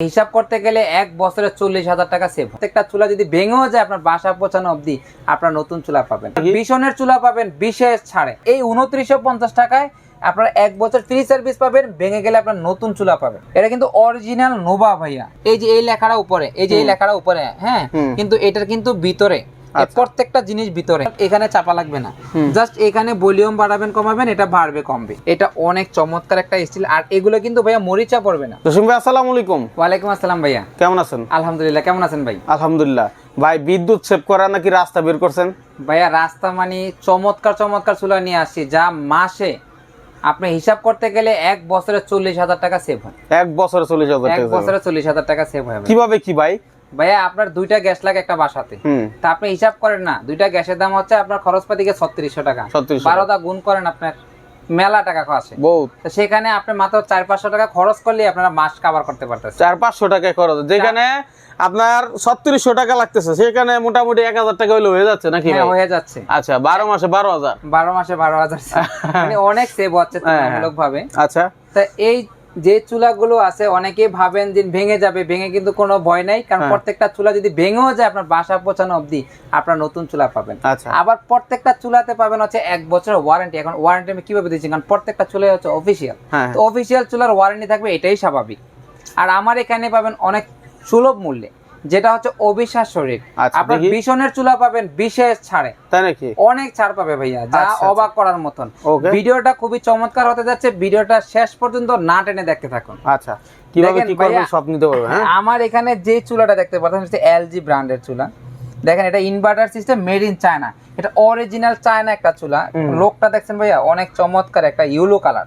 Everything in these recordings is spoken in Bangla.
হিসাব করতে গেলে এক বছরে চল্লিশ হাজার টাকা সেভ প্রত্যেকটা চুলা যদি ভেঙেও যায় আপনার বাসা পৌঁছানো অবধি আপনার নতুন চুলা পাবেন। বিশনের চুলা পাবেন বিশেষ ছাড়ে। এই উনত্রিশশো পঞ্চাশ টাকায় আপনার এক বছর ফ্রি সার্ভিস পাবেন ভেঙে গেলে আপনার নতুন চুলা পাবেন। এটা কিন্তু অরিজিনাল নোভা ভাইয়া। এই যে এই লেখাটা উপরে এই যে এই লেখাটা উপরে হ্যাঁ? কিন্তু এটার কিন্তু ভিতরে আচ্ছা। প্রত্যেকটা জিনিস ভিতরে। এখানে চাপা লাগবে না। জাস্ট এখানে ভলিউম বাড়াবেন কমাবেন এটা বাড়বে কমবে। এটা অনেক চমৎকার একটা স্টিল। আর এগুলো কিন্তু ভাইয়া মরিচা পড়বে না। জসিম ভাই আসসালামু আলাইকুম। ওয়ালাইকুম আসসালাম ভাইয়া। কেমন আছেন? আলহামদুলিল্লাহ কেমন আছেন ভাই? আলহামদুলিল্লাহ। ভাই বিদ্যুৎ সেভ করা নাকি রাস্তা বের করছেন? ভাইয়া রাস্তা মানে চমৎকার চমৎকার চুলা নিয়ে আসছি যা মাসে আপনি হিসাব করতে গেলে এক বছরে চল্লিশ হাজার টাকা সেভ হয়। এক বছরে চল্লিশ হাজার এক টাকা বছরে চল্লিশ হাজার টাকা সেভ হয় কীভাবে কি ভাই? ভাইয়া আপনার দুইটা গ্যাস লাগে একটা বাসাতে। তা আপনি হিসাব করেন না দুইটা গ্যাসের দাম হচ্ছে আপনার খরচপাতিকে ছত্রিশশো টাকা। 3600 বারোটা গুণ করেন আপনার মেলা টাকা আসে বহুত। তো সেখানে আপনি মাত্র চার পাঁচশো টাকা খরচ করলে আপনারা মাস কাভার করতে পারতেছেন। চার পাঁচশো টাকা খরচ। যেখানে আপনার ছত্রিশশো টাকা লাগতেছে সেখানে মোটামুটি এক হাজার টাকা হইলে হয়ে যাচ্ছে নাকি হ্যাঁ হয়ে যাচ্ছে। আচ্ছা বারো মাসে বারো হাজার। বারো মাসে বারো হাজার। মানে অনেক সেভ হচ্ছে হ্যাঁ, হ্যাঁ। তুলনামূলক ভাবে আচ্ছা। তা এই যে চুলাগুলো আছে অনেকে ভাবেন যে ভেঙে যাবে ভেঙে কিন্তু কোনো ভয় নাই কারণ হ্যাঁ। প্রত্যেকটা চুলা যদি ভেঙেও যায় আপনার বাসা পৌঁছানো অবধি আপনার নতুন চুলা পাবেন। আচ্ছা। আবার প্রত্যেকটা চুলাতে পাবেন হচ্ছে এক বছর ওয়ারেন্টি এখন ওয়ারেন্টি আমি কীভাবে দিচ্ছি? কারণ প্রত্যেকটা চুলাই হচ্ছে অফিসিয়াল হ্যাঁ তো অফিসিয়াল চুলার ওয়ারেন্টি থাকবে এটাই স্বাভাবিক। আর আমার এখানে পাবেন অনেক সুলভ মূল্যে। যেটা হচ্ছে অবিশ্বাস শরীর আচ্ছা, আপনার। বিশনের চুলা পাবেন বিশেষ ছাড়ে। তাই নাকি? অনেক ছাড় পাবে ভাইয়া যা আচ্ছা, আচ্ছা। অবাক করার মতন। ভিডিওটা খুবই চমৎকার হতে যাচ্ছে ভিডিওটা শেষ পর্যন্ত না টেনে দেখতে থাকুন। আচ্ছা কীভাবে কি করবেন সব নিতে পারবে হ্যাঁ? আমার এখানে যে চুলাটা দেখতে পাচ্ছেন সেটা এলজি ব্র্যান্ডের চুলা। দেখেন এটা inverter system made in China এটা অরিজিনাল চায়না একটা চুলা। লোকটা দেখছেন ভাইয়া অনেক চমৎকার একটা ইউলো কালার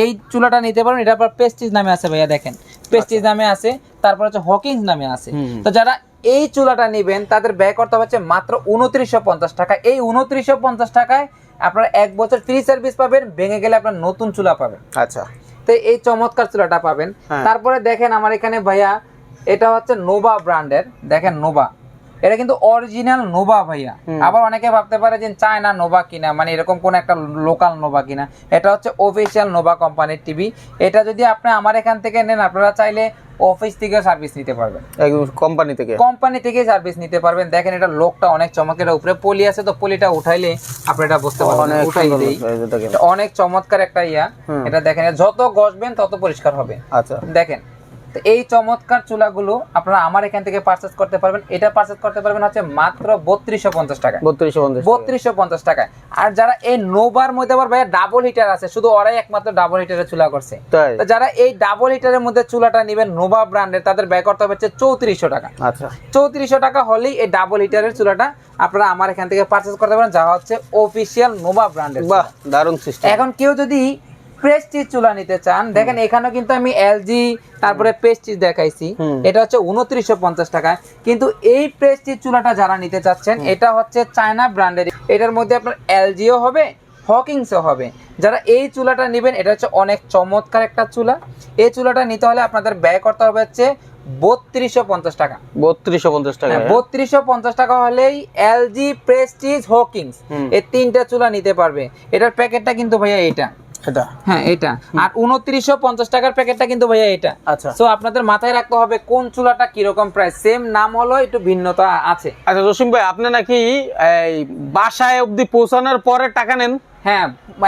এই চুলাটা নিতে পারেন এটা আবার পেস্টিজ নামে আছে ভাইয়া দেখেন। পেস্টিজ নামে আছে তারপর হচ্ছে হকিংস নামে আছে। আচ্ছা। তো যারা এই চুলাটা নেবেন তাদের ব্যয় করতে হচ্ছে মাত্র উনত্রিশশো পঞ্চাশ টাকা। এই উনত্রিশশো পঞ্চাশ টাকায় আপনারা এক বছর ফ্রি সার্ভিস পাবেন ভেঙে গেলে আপনার নতুন চুলা পাবেন। আচ্ছা। তো এই চমৎকার চুলাটা পাবেন। হ্যাঁ। তারপরে দেখেন আমার এখানে ভাইয়া এটা হচ্ছে নোভা ব্র্যান্ডের দেখেন নোভা এটা কিন্তু অরিজিনাল নোভা ভাইয়া। আবার অনেকে ভাবতে পারে যে চায়না নোভা কিনা মানে এরকম কোন একটা লোকাল নোভা কিনা। এটা হচ্ছে অফিসিয়াল নোভা কোম্পানির টিভি এটা যদি আপনি আমার এখান থেকে নেন আপনারা চাইলে অফিস থেকে সার্ভিস নিতে পারবেন। একদম কোম্পানি থেকে? কোম্পানি থেকে সার্ভিস নিতে পারবেন। দেখেন এটা লোকটা অনেক চমৎকার উপরে পলি আছে তো পলিটা উঠাইলে আপনি এটা বুঝতে পারবেন। অনেক উঠাই দেই। অনেক চমৎকার একটা ইয়া। এটা দেখেন যত ঘষবেন তত পরিষ্কার হবে। আচ্ছা। দেখেন তো এই চমৎকার চুলাগুলো আপনারা আমার এখান থেকে পারচেস করতে পারবেন। এটা পারচেস করতে পারবেন হচ্ছে মাত্র বত্রিশশো পঞ্চাশ টাকা বত্রিশশো পঞ্চাশ বত্রিশশো পঞ্চাশ টাকায়। আর যারা এই নোবার মধ্যে আবার ভাইয়া ডাবল হিটার আছে শুধু ওরাই একমাত্র ডাবল হিটারের চুলা করছে। তো যারা এই ডাবল হিটারের মধ্যে চুলাটা নেবেন নোভা ব্র্যান্ডের তাদের ব্যয় করতে হবে হচ্ছে চৌত্রিশশো টাকা। আচ্ছা। চৌত্রিশশো টাকা হলেই এই ডাবল হিটারের চুলাটা আপনারা আমার এখান থেকে পারচেস করতে পারেন যা হচ্ছে অফিসিয়াল নোভা ব্র্যান্ডের বাহ দারুণ সিস্টেম এখন কেউ যদি প্রেস্টিজ চুলা নিতে চান দেখেন এখানেও কিন্তু আমি এলজি তারপরে প্রেস্টিজ দেখাইছি। এটা হচ্ছে উনত্রিশশো পঞ্চাশ টাকায়। কিন্তু এই প্রেস্টিজ চুলাটা যারা নিতে চাচ্ছেন এটা হচ্ছে চায়না ব্র্যান্ডের এটার মধ্যে আপনার এলজিও হবে হকিংসও হবে। যারা এই চুলাটা নেবেন এটা হচ্ছে অনেক চমৎকার একটা চুলা। এই চুলাটা নিতে হলে আপনাদের ব্যয় করতে হবে হচ্ছে বত্রিশশো পঞ্চাশ টাকা। বত্রিশশো পঞ্চাশ টাকা হ্যাঁ? বত্রিশশো পঞ্চাশ টাকা হলেই এলজি প্রেস্টিজ হকিংস এই তিনটা চুলা নিতে পারবে। এটার প্যাকেটটা কিন্তু ভাইয়া এটা এটা? হ্যাঁ এটা। আর উনত্রিশশো পঞ্চাশ টাকার প্যাকেটটা কিন্তু ভাইয়া এটা। আচ্ছা। সো আপনাদের মাথায় রাখতে হবে কোন চুলাটা কীরকম প্রাইস সেম নাম হলো একটু ভিন্নতা আছে। আচ্ছা জসিম ভাই আপনি নাকি এই বাসায় অবধি পৌঁছানোর পরে টাকা নেন? হ্যাঁ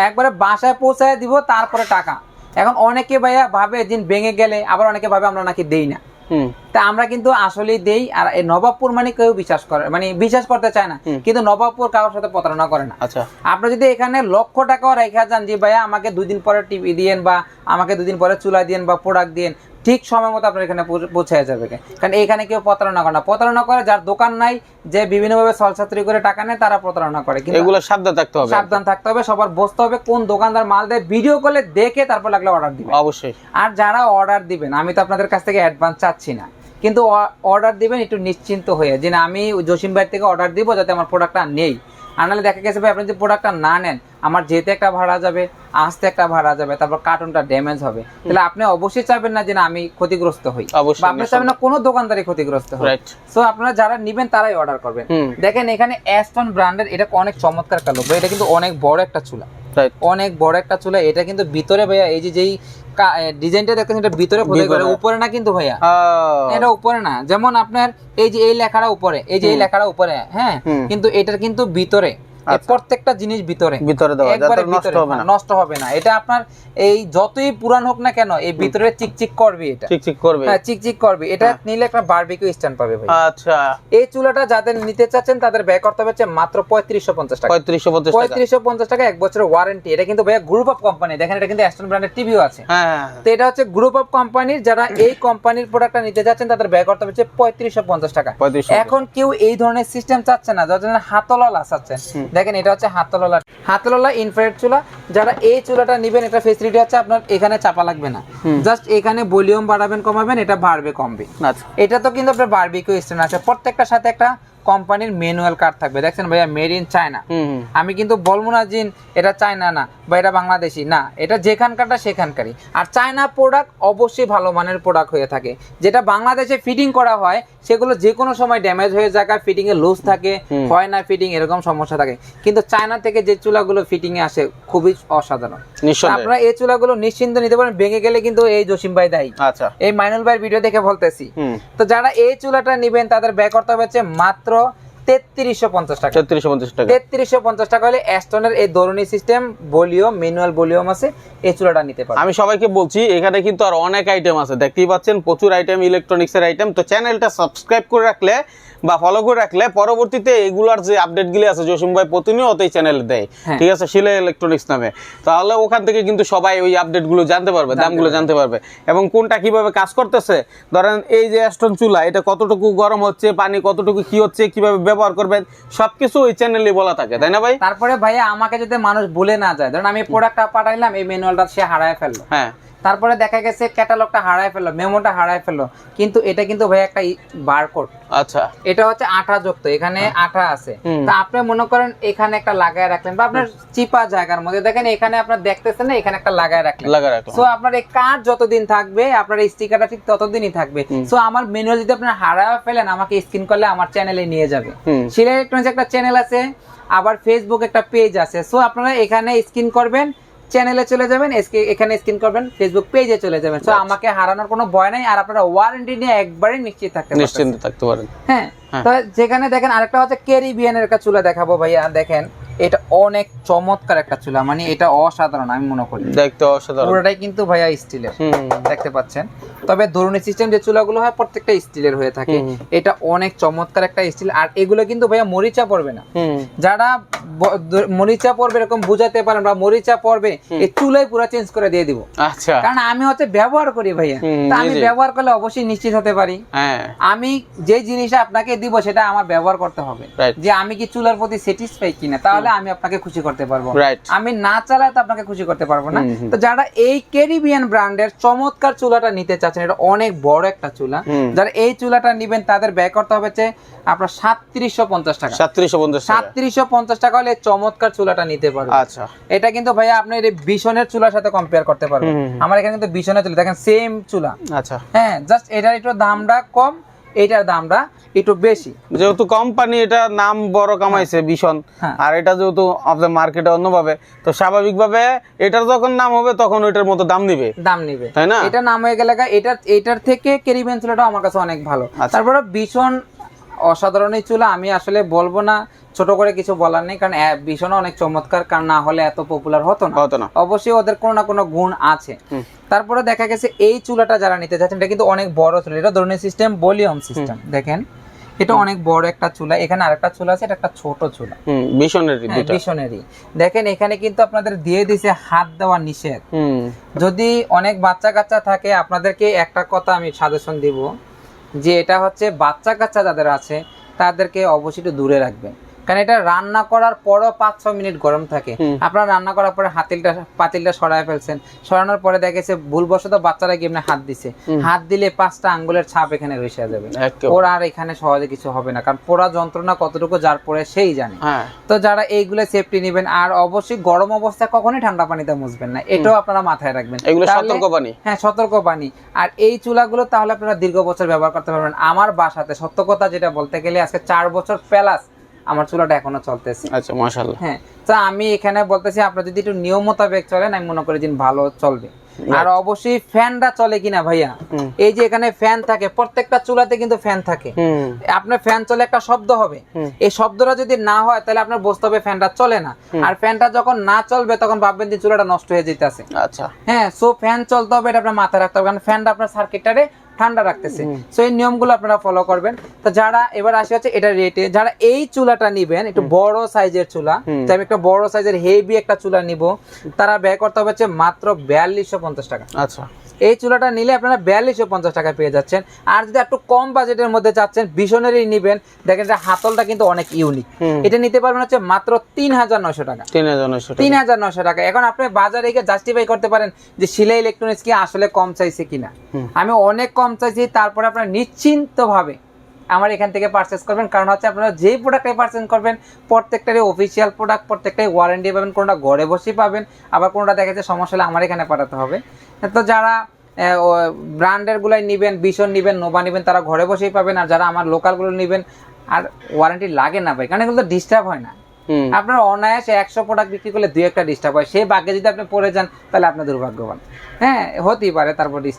একবারে বাসায় পৌঁছায় দিব তারপরে টাকা। এখন অনেকে ভাইয়া ভাবে দিন ভেঙে গেলে। আবার অনেকে ভাবে আমরা নাকি দেই না। হুম। তা আমরা কিন্তু আসলে দেই আর এই নবাবপুর মানে কেউ বিশ্বাস করে মানে বিশ্বাস করতে চায় না। কিন্তু নবাবপুর কারোর সাথে প্রতারণা করে না। আচ্ছা। আপনি যদি এখানে লক্ষ টাকাও রেখে যান যে ভাইয়া আমাকে দুই দিন পরে টিভি দিয়েন বা আমাকে দুদিন পরে চুলা দিয়েন বা প্রোডাক্ট দিয়েন ঠিক সময় মতো আপনার এখানে পৌঁছে- যাবে কারণ এখানে কেউ প্রতারণা করে না। প্রতারণা করে যার দোকান নাই যে বিভিন্নভাবে সলসাত্রী করে টাকা নেয় তারা প্রতারণা করে। কিন্তু এগুলো সাবধান থাকতে হবে। সাবধান থাকতে হবে সবার বসতে হবে কোন দোকানদার মাল দেয় ভিডিও কলে দেখে তারপর লাগলে অর্ডার দিবে। অবশ্যই। আর যারা অর্ডার দিবেন আমি তো আপনাদের কাছ থেকে অ্যাডভান্স চাচ্ছি না। কিন্তু অর্ডার দিবেন একটু নিশ্চিন্ত হয়ে। যে না আমি জসিম ভাই থেকে অর্ডার দিব যাতে আমার প্রোডাক্টটা নেই। আর নাহলে দেখা গেছে ভাই আপনি যদি প্রোডাক্টটা না নেন আমার যেতে একটা ভাড়া যাবে আসতে একটা ভাড়া যাবে তারপর কার্টুনটা ড্যামেজ হবে। তাহলে আপনি অবশ্যই চাইবেন না যে না আমি ক্ষতিগ্রস্ত হই। অবশ্যই, বা আপনি চাইবেন না কোনো দোকানদারই ক্ষতিগ্রস্ত হয় সো আপনারা যারা নিবেন তারাই অর্ডার করবেন। দেখেন এখানে অ্যাস্টন ব্র্যান্ডের এটা অনেক চমৎকার লোক এটা কিন্তু অনেক বড় একটা চুলা। অনেক বড় একটা চুলা। এটা কিন্তু ভিতরে ভাইয়া এই যে যেই ডিজাইনটা দেখতেছেন এটা ভিতরে খোদাই করে উপরে না কিন্তু ভাইয়া? এটা উপরে না। যেমন আপনার এই যে এই লেখাটা উপরে এই যে এই লেখাটা উপরে হ্যাঁ? কিন্তু এটার কিন্তু ভিতরে। প্রত্যেকটা জিনিস ভিতরে। ভিতরে দেওয়া একবারে নষ্ট হবে না। হ্যাঁ, নষ্ট হবে না। এটা আপনার এই যতই পুরান হোক না কেন এই ভিতরে চিকচিক করবে এটা। ঠিক করবে। হ্যাঁ চিকচিক করবে। এটা নিলে একটা বারবিকিউ স্ট্যান্ড পাবে ভাই। আচ্ছা। এই চুলাটা যাদের নিতে চাচ্ছেন তাদের ব্যয় করতে হবে হচ্ছে মাত্র পঁয়ত্রিশশো পঞ্চাশ টাকা। পঁয়ত্রিশশো পঞ্চাশ টাকা। পঁয়ত্রিশশো পঞ্চাশ টাকা এক বছরের ওয়ারেন্টি এটা কিন্তু ভাইয়া গ্রুপ অফ কোম্পানি দেখেন এটা কিন্তু অ্যাস্টন ব্র্যান্ডের টিভিও আছে। হ্যাঁ হ্যাঁ, তো এটা হচ্ছে গ্রুপ অফ কোম্পানির যারা এই কোম্পানির প্রোডাক্টটা নিতে যাচ্ছেন তাদের ব্যয় করতে হচ্ছে পঁয়ত্রিশশো পঞ্চাশ টাকা। এখন কেউ এই ধরনের সিস্টেম চাচ্ছে না যার জন্য হাতললা চাচ্ছেন দেখেন এটা হচ্ছে হাতললা। হাতললা ইনফ্রারেড চুলা। যারা এই চুলাটা নিবেন এটা ফেসিলিটি হচ্ছে আপনার এখানে চাপা লাগবে না। জাস্ট এখানে ভলিউম বাড়াবেন কমাবেন এটা বাড়বে কমবে। আচ্ছা। এটা তো কিন্তু আপনার বারবিকিউ স্ট্যান্ড আছে। প্রত্যেকটার সাথে একটা কোম্পানির ম্যানুয়াল কার্ড থাকবে। দেখছেন ভাইয়া মেড ইন চায়না। আমি কিন্তু বলব না জিন এটা চায়না না বা এটা বাংলাদেশি। না এটা যেখানকারটা সেখানকারই। আর চায়না প্রোডাক্ট অবশ্যই ভালো মানের প্রোডাক্ট হয়ে থাকে। যেটা বাংলাদেশে ফিটিং করা হয় সেগুলো যে কোনো সময় ড্যামেজ হয়ে যায় ফিটিং এ লুজ থাকে হয় না ফিটিং এরকম সমস্যা থাকে। কিন্তু চায়না থেকে যে চুলাগুলো ফিটিং এ আসে খুবই অসাধারণ। নিশ্চয় আপনারা এই চুলাগুলো নিশ্চিন্ত নিতে পারেন ভেঙে গেলে কিন্তু এই জসিম ভাই দায়ী। আচ্ছা। এই মাইনুল ভাইয়ের ভিডিও দেখে বলতেছি। তো যারা এই চুলাটা নিবেন তাদের ব্যয় করতে হবে হচ্ছে মাত্র তেত্রিশশো পঞ্চাশ টাকা। তেত্রিশশো পঞ্চাশ টাকা। তেত্রিশশো পঞ্চাশ টাকা হলে অ্যাস্টনের এই দরুনি সিস্টেম ভলিউম ম্যানুয়াল ভলিউম আছে এই চুলাটা নিতে পারবে। আমি সবাইকে বলছি এখানে কিন্তু আর অনেক আইটেম আছে। দেখতেই পাচ্ছেন প্রচুর আইটেম ইলেকট্রনিক্সের আইটেম তো চ্যানেলটা সাবস্ক্রাইব করে রাখলে বা ফলো করে রাখলে পরবর্তীতে এগুলার যে আপডেট গুলি আছে জসিম ভাই প্রতিনিয়ত এই চ্যানেলে দেয়। হ্যাঁ। ঠিক আছে? শিলা ইলেকট্রনিক্স নামে। তাহলে ওখান থেকে কিন্তু সবাই ওই আপডেটগুলো জানতে পারবে দামগুলো জানতে পারবে। এবং কোনটা কীভাবে কাজ করতেছে? ধরেন এই যে অ্যাস্টন চুলা এটা কতটুকু গরম হচ্ছে পানি কতটুকু কি হচ্ছে কীভাবে ব্যবহার করবেন সবকিছু ওই চ্যানেলে বলা থাকে তাই না ভাই? তারপরে ভাইয়া আমাকে যদি মানুষ ভুলে না যায় ধরুন আমি প্রোডাক্টটা পাঠাইলাম এই ম্যানুয়ালটা সে হারায় ফেলল। হ্যাঁ। তারপরে দেখা গেছে ক্যাটালগটা হারায় ফেলল মেমোটা হারায় ফেলল। কিন্তু এটা কিন্তু ভাই একটা বারকোড আচ্ছা। এটা হচ্ছে আঠা যুক্ত এখানে আঠা আছে। তা আপনি মনে করেন এখানে একটা লাগায় রাখলেন বা আপনার চিপা জায়গার মধ্যে দেখেন এখানে আপনার দেখতেছেন না এখানে একটা লাগায় রাখলেন। লাগা রাখলাম। সো আপনার এই কার্ড যতদিন থাকবে আপনার এই স্টিকারটা ঠিক ততদিনই থাকবে। সো আমার ম্যানুয়াল যদি আপনার হারায় ফেলেন আমাকে স্ক্রিন করলে আমার চ্যানেলে নিয়ে যাবে। শিলা ইলেকট্রনিক্স একটা চ্যানেল আছে আবার ফেসবুক একটা পেজ আছে। সো আপনারা এখানে স্ক্রিন করবেন চ্যানেলে চলে যাবেন এসকে- এখানে স্ক্রিন করবেন ফেসবুক পেজে চলে যাবেন। সো আমাকে হারানোর কোনো ভয় নাই আর আপনারা ওয়ারেন্টি নিয়ে একবারে নিশ্চিত থাকতে নিশ্চিন্ত থাকতে পারেন। হ্যাঁ হ্যাঁ। তো যেখানে দেখেন আরেকটা হচ্ছে ক্যারিবিয়ানের একটা চুলা দেখাবো ভাইয়া দেখেন। এটা অনেক চমৎকার একটা চুলা মানে এটা অসাধারণ আমি মনে করি। দেখতে অসাধারণ। পুরোটাই কিন্তু ভাইয়া স্টিলের দেখতে পাচ্ছেন। তবে সিস্টেম যে চুলাগুলো হয় প্রত্যেকটা স্টিলের হয়ে থাকে। এটা অনেক চমৎকার একটা স্টিল আর এগুলো কিন্তু ভাইয়া মরিচা পড়বে না। যারা মরিচা পড়বে এরকম বুঝাতে পারেন বা মরিচা পড়বে এই চুলাই পুরো চেঞ্জ করে দিয়ে দিব। আচ্ছা। কারণ আমি হচ্ছে ব্যবহার করি ভাইয়া। আমি। ব্যবহার করলে অবশ্যই নিশ্চিত হতে পারি। হ্যাঁ। আমি যে জিনিসটা আপনাকে দিব সেটা আমার ব্যবহার করতে হবে। যে আমি কি চুলার প্রতি স্যাটিসফাই কিনা তাহলে আমি আপনাকে খুশি করতে পারব। আমি না চালায় তো আপনাকে খুশি করতে পারব না। তো যারা এই ক্যারিবিয়ান ব্র্যান্ডের চমৎকার চুলাটা নিতে চাচ্ছেন এটা অনেক বড় একটা চুলা। যারা এই চুলাটা নিবেন তাদের ব্যয় করতে হবে হচ্ছে আপনার সাতত্রিশশো পঞ্চাশ টাকা। সাতত্রিশশো পঞ্চাশ সাতত্রিশশো পঞ্চাশ টাকা হলে চমৎকার চুলাটা নিতে পারবে। আচ্ছা। এটা কিন্তু ভাইয়া আপনি এই বিশনের চুলার সাথে কম্পেয়ার করতে পারবেন। আমার এখানে কিন্তু বিশনের চুলা দেখেন সেম চুলা। আচ্ছা। হ্যাঁ জাস্ট এটার একটু দামটা কম এটার দামটা একটু বেশি যেহেতু কোম্পানি এটা নাম বড় কামাইছে ভীষণ হ্যাঁ। আর এটা যেহেতু আপনার মার্কেটে অন্যভাবে তো স্বাভাবিকভাবে এটার যখন নাম হবে তখন ওইটার মতো দাম নিবে দাম নিবে তাই না? এটা নাম হয়ে গেলে এটা এটার থেকে কেরিবেন চুলাটা আমার কাছে অনেক ভালো আচ্ছা। তারপরে ভীষণ অসাধারণ চুলা আমি আসলে বলব না ছোট করে কিছু বলার নেই কারণ ভীষণ অনেক চমৎকার কারণ না হলে এত পপুলার হতো না। হতো না। অবশ্যই ওদের কোনো না কোনো গুণ আছে। তারপরে দেখা গেছে এই চুলাটা যারা নিতে চাচ্ছেন এটা কিন্তু অনেক বড় চুলা এটা ধরনের সিস্টেম ভলিউম সিস্টেম দেখেন। এটা অনেক বড় একটা চুলা এখানে আরেকটা চুলা আছে এটা একটা ছোট চুলা। ভীষণেরই হ্যাঁ, দুইটা। দেখেন এখানে কিন্তু আপনাদের দিয়ে দিছে হাত দেওয়া নিষেধ। হুম। যদি অনেক বাচ্চা কাচ্চা থাকে আপনাদেরকে একটা কথা আমি সাজেশন দিব যে এটা হচ্ছে বাচ্চা কাচ্চা যাদের আছে তাদেরকে অবশ্যই দূরে রাখবেন। কারণ এটা রান্না করার পরও পাঁচ ছ মিনিট গরম থাকে। আপনারা রান্না করার পরে হাতিলটা পাতিলটা সরায় ফেলছেন। সরানোর পরে দেখেছে ভুলবশত বাচ্চারা গিয়ে হাত দিছে। হাত দিলে পাঁচটা আঙ্গুলের ছাপ এখানে রয়েছে যাবে। ওর আর এখানে সহজে কিছু হবে না। কারণ পোড়া যন্ত্রণা কতটুকু যার পরে সেই জানে। হ্যাঁ। তো যারা এইগুলো সেফটি নেবেন আর অবশ্যই গরম অবস্থায় কখনোই ঠান্ডা পানিতে মুছবেন না। এটাও আপনারা মাথায় রাখবেন। এগুলো সতর্ক বাণী। হ্যাঁ সতর্ক বাণী। আর এই চুলাগুলো তাহলে আপনারা দীর্ঘ বছর ব্যবহার করতে পারবেন। আমার বাসাতে সত্য কথা যেটা বলতে গেলে আজকে চার বছর প্লাস আমার চুলাটা এখনও চলতেছে। আচ্ছা মাশাল্লাহ হ্যাঁ তো আমি এখানে বলতেছি আপনারা যদি একটু নিয়ম মোতাবেক চলেন আমি মনে করি দিন ভালো চলবে। আর অবশ্যই ফ্যানটা চলে কিনা ভাইয়া? এই যে এখানে ফ্যান থাকে প্রত্যেকটা চুলাতে কিন্তু ফ্যান থাকে। আপনার ফ্যান চলে একটা শব্দ হবে। এই শব্দটা যদি না হয় তাহলে আপনার বুঝতে হবে ফ্যানটা চলে না। আর ফ্যানটা যখন না চলবে তখন ভাববেন যে চুলাটা নষ্ট হয়ে যেতেছে আচ্ছা। হ্যাঁ সো ফ্যান চলতে হবে এটা আপনার মাথায় রাখতে হবে কারণ ফ্যানটা আপনার সার্কিটটারে ঠান্ডা রাখতেছে। সো এই নিয়মগুলো আপনারা ফলো করবেন। তো যারা এবার আসে হচ্ছে এটা রেটে যারা এই চুলাটা নিবেন একটু বড় সাইজের চুলা। তো আমি একটা বড় সাইজের হেভি একটা চুলা নিব। তারা ব্যয় করতে হবে হচ্ছে মাত্র বিয়াল্লিশশো পঞ্চাশ টাকা। আচ্ছা। এই চুলাটা নিলে আপনারা বিয়াল্লিশশো পঞ্চাশ টাকা পেয়ে যাচ্ছেন। আর যদি একটু কম বাজেটের মধ্যে চাচ্ছেন ভীষণেরই নিবেন। দেখেন যে হাতলটা কিন্তু অনেক ইউনিক এটা নিতে পারবেন হচ্ছে মাত্র তিন হাজার নয়শো টাকা। তিন হাজার নয়শো তিন হাজার নয়শো টাকা। এখন আপনি বাজারে গিয়ে জাস্টিফাই করতে পারেন যে সিলাই ইলেকট্রনিক্স কি আসলে কম চাইছে কিনা। আমি অনেক কম চাইছি তারপরে আপনারা নিশ্চিন্তভাবে আমার এখান থেকে পারচেস করবেন। কারণ হচ্ছে আপনারা যেই প্রোডাক্টে পারচেস করবেন প্রত্যেকটারই অফিসিয়াল প্রোডাক্ট প্রত্যেকটাই ওয়ারেন্টি পাবেন কোনটা ঘরে বসেই পাবেন আবার কোনোটা দেখা যাচ্ছে সমস্যা হলে আমার এখানে পাঠাতে হবে। তো যারা ব্র্যান্ডের গুলাই নিবেন বিশন নিবেন নোভা নিবেন তারা ঘরে বসেই পাবেন আর যারা আমার লোকালগুলো নিবেন আর ওয়ারেন্টি লাগে না ভাই কারণ এগুলো তো ডিস্টার্ব হয় না। আপনার অনায়াসে একশো প্রোডাক্ট বিক্রি করলে দুই একটা ডিস্টার্ব হয়। সেই ভাগ্যে যদি আপনি পড়ে যান তাহলে আপনার দুর্ভাগ্যবান। হ্যাঁ হতেই পারে তারপর ডিস্টার্ব